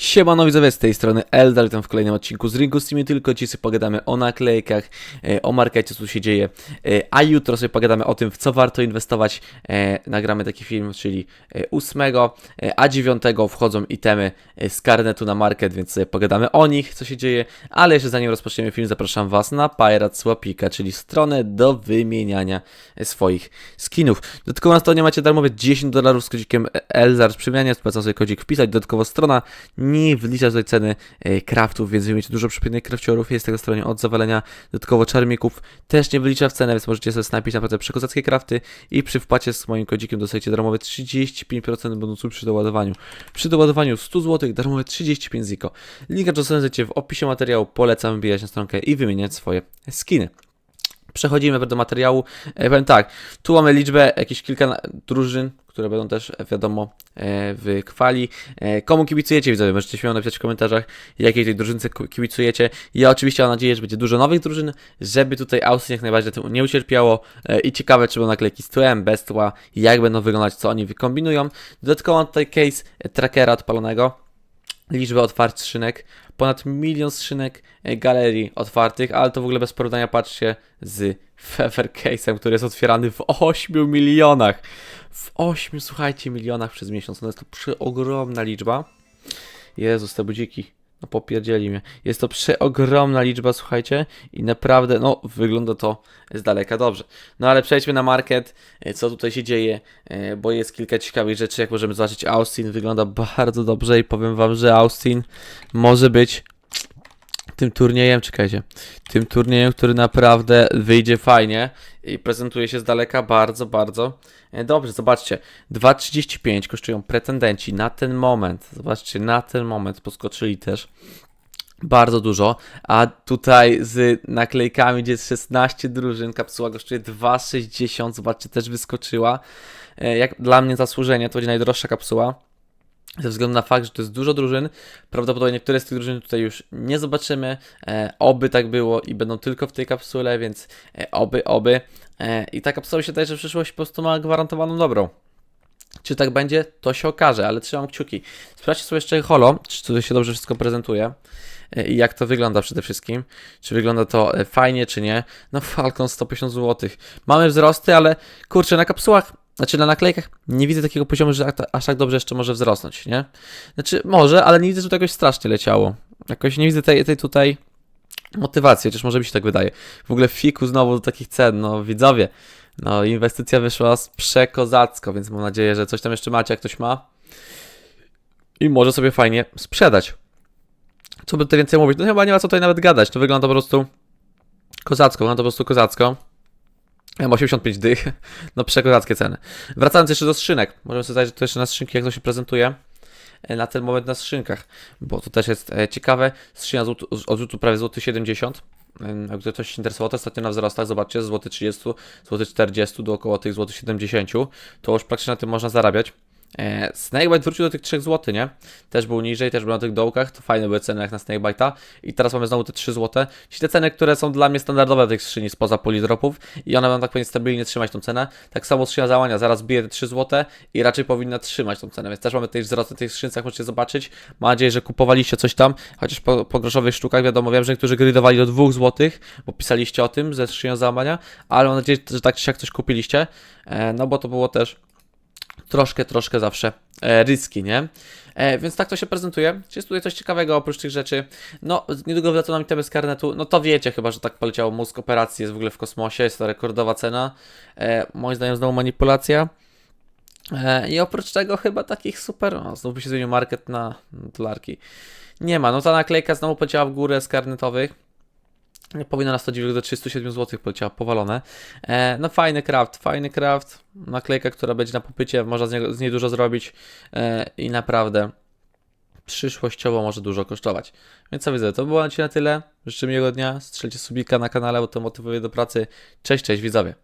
Siemano widzowie, z tej strony Eldar, witam w kolejnym odcinku z Ringu Steamy, tylko dzisiaj sobie pogadamy o naklejkach, e, o markecie, co tu się dzieje, e, a jutro sobie pogadamy o tym, w co warto inwestować. E, Nagramy taki film, czyli e, 8, e, a 9 wchodzą itemy z karnetu na market, więc sobie pogadamy o nich, co się dzieje, ale jeszcze zanim rozpoczniemy film, zapraszam Was na Pirate Swapika, czyli stronę do wymieniania swoich skinów. Dodatkowo na stronie macie darmowe 10 dolarów z kodzikiem Elzar przemianie, spłacam sobie kodzik wpisać, dodatkowo strona nie wlicza tutaj ceny e, craftów, więc macie dużo przypiętych crafciorów, jest tego stronie od zawalenia, dodatkowo czarmików też nie wylicza w cenę, więc możecie sobie snapić naprawdę przekozackie crafty i przy wpłacie z moim kodzikiem dostajecie darmowe 35% bonusu przy doładowaniu. Przy doładowaniu 100 zł darmowe 35 ziko. Linka do znajdziecie w opisie materiału, polecam wbijać na stronkę i wymieniać swoje skiny. Przechodzimy do materiału. E, powiem tak, tu mamy liczbę jakieś kilka drużyn, które będą też, e, wiadomo, e, w kwali. Komu kibicujecie, widzowie? Możecie śmiało napisać w komentarzach, jakiej tej drużynce kibicujecie. Ja oczywiście mam nadzieję, że będzie dużo nowych drużyn, żeby tutaj Austin jak najbardziej temu nie ucierpiało. I ciekawe, czy będą naklejki z tłem, bez tła, jak będą wyglądać, co oni wykombinują. Dodatkowo mam tutaj case trackera odpalonego liczbę otwarć skrzynek, ponad milion skrzynek e, galerii otwartych, ale to w ogóle bez porównania patrzcie z Fever Case'em, który jest otwierany w 8 milionach. W 8, słuchajcie, milionach przez miesiąc. No jest to przeogromna liczba. Jezus, te budziki. No popierdzieli mnie. Jest to przeogromna liczba, słuchajcie, i naprawdę, no, wygląda to z daleka dobrze. No ale przejdźmy na market, e, co tutaj się dzieje, e, bo jest kilka ciekawych rzeczy, jak możemy zobaczyć, Austin wygląda bardzo dobrze i powiem wam, że Austin może być tym turniejem, czekajcie, tym turniejem, który naprawdę wyjdzie fajnie i prezentuje się z daleka bardzo, bardzo e, dobrze. Zobaczcie, 2,35 kosztują pretendenci na ten moment. Zobaczcie, na ten moment poskoczyli też bardzo dużo, a tutaj z naklejkami, gdzie jest 16 drużyn, kapsuła kosztuje 2,60, zobaczcie, też wyskoczyła. E, Jak dla mnie zasłużenie, to będzie najdroższa kapsuła. Ze względu na fakt, że to jest dużo drużyn, prawdopodobnie niektóre z tych drużyn tutaj już nie zobaczymy. E, oby tak było i będą tylko w tej kapsule, więc e, oby, oby. E, I ta kapsuła się daje, że przyszłość po prostu ma gwarantowaną dobrą. Czy tak będzie, to się okaże, ale trzymam kciuki. Sprawdźcie sobie jeszcze holo, czy tutaj się dobrze wszystko prezentuje e, i jak to wygląda przede wszystkim. Czy wygląda to e, fajnie, czy nie. No Falcon 150 zł. Mamy wzrosty, ale kurczę, na kapsułach, znaczy na naklejkach nie widzę takiego poziomu, że aż tak dobrze jeszcze może wzrosnąć, nie? Znaczy może, ale nie widzę, że to jakoś strasznie leciało. Jakoś nie widzę tej, tej tutaj motywacji, chociaż może mi się tak wydaje. W ogóle fiku znowu do takich cen, no widzowie. No inwestycja wyszła z przekozacko, więc mam nadzieję, że coś tam jeszcze macie, jak ktoś ma. I może sobie fajnie sprzedać. Co by tutaj więcej mówić? No chyba nie ma co tutaj nawet gadać. To wygląda po prostu kozacko, wygląda po prostu kozacko. Mam 85 dych. No przekozackie ceny. Wracając jeszcze do skrzynek. Możemy sobie zajrzeć tu jeszcze na skrzynki, jak to się prezentuje. E, Na ten moment na skrzynkach, bo to też jest e, ciekawe. Skrzynia z odrzutu- prawie złoty 70. Ym, Jakby ktoś się interesował, to ostatnio na wzrostach, zobaczcie, złoty 30, złoty 40 do około tych złotych 70, to już praktycznie na tym można zarabiać. E, Snakebite wrócił do tych 3 zł, nie? Też był niżej, też był na tych dołkach, to fajne były ceny jak na Snakebite'a. I teraz mamy znowu te 3 zł. Czyli te ceny, które są dla mnie standardowe tych skrzyni spoza polidropów i one będą tak powinien stabilnie trzymać tą cenę. Tak samo skrzynia załania, zaraz bije te 3 zł i raczej powinna trzymać tą cenę, więc też mamy tutaj wzrost na tych skrzynkach, możecie zobaczyć. Mam nadzieję, że kupowaliście coś tam, chociaż po, po groszowych sztukach, wiadomo, wiem, że niektórzy gridowali do 2 zł, bo pisaliście o tym ze skrzynią załamania, ale mam nadzieję, że tak czy siak coś kupiliście, e, no bo to było też troszkę, troszkę zawsze e, ryski, nie? E, więc tak to się prezentuje. Czy jest tutaj coś ciekawego oprócz tych rzeczy? No, niedługo wlecą nam itemy z karnetu. No to wiecie chyba, że tak poleciało mózg operacji, jest w ogóle w kosmosie, jest to rekordowa cena. E, moim zdaniem znowu manipulacja. E, I oprócz tego chyba takich super... O, znowu by się zmienił market na dolarki. Nie ma. No ta naklejka znowu poleciała w górę z karnetowych. Powinna to dziwić, do 307 zł poleciała powalone. E, no fajny craft, fajny craft. Naklejka, która będzie na popycie, można z, niego, z niej dużo zrobić e, i naprawdę przyszłościowo może dużo kosztować. Więc co widzę, to było na na tyle. Życzę miłego dnia, strzelcie subika na kanale, bo to motywuje do pracy. Cześć, cześć widzowie.